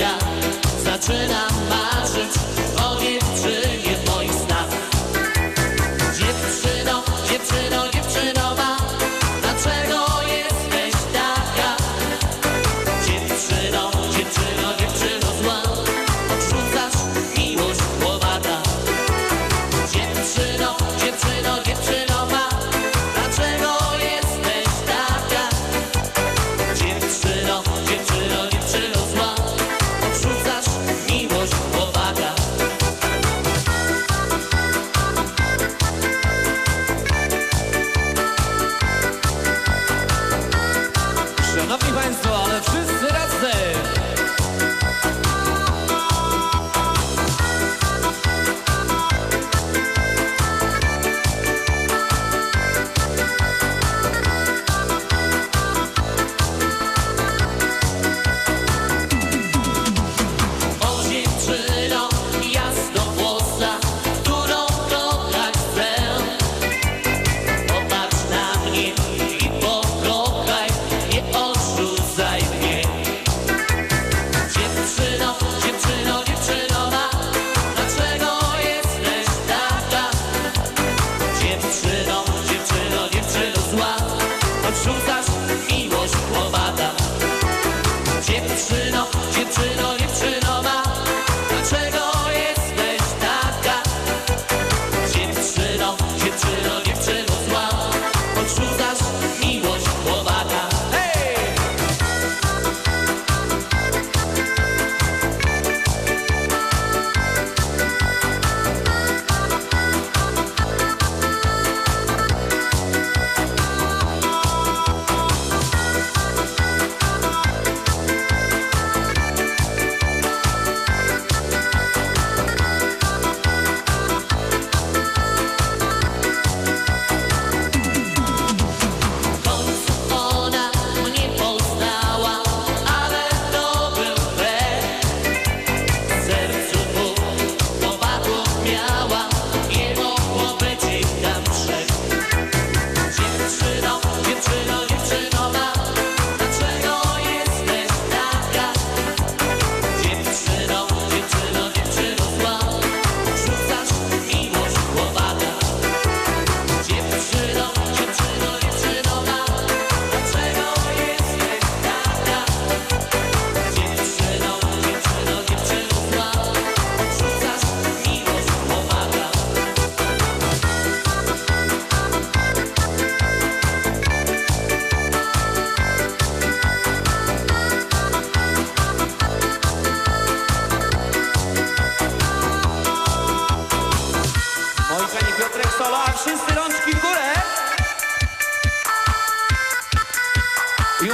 ja zaczynam dance floor.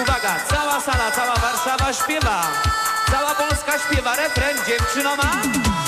Uwaga, cała sala, cała Warszawa śpiewa. Cała Polska śpiewa refren dziewczyno ma.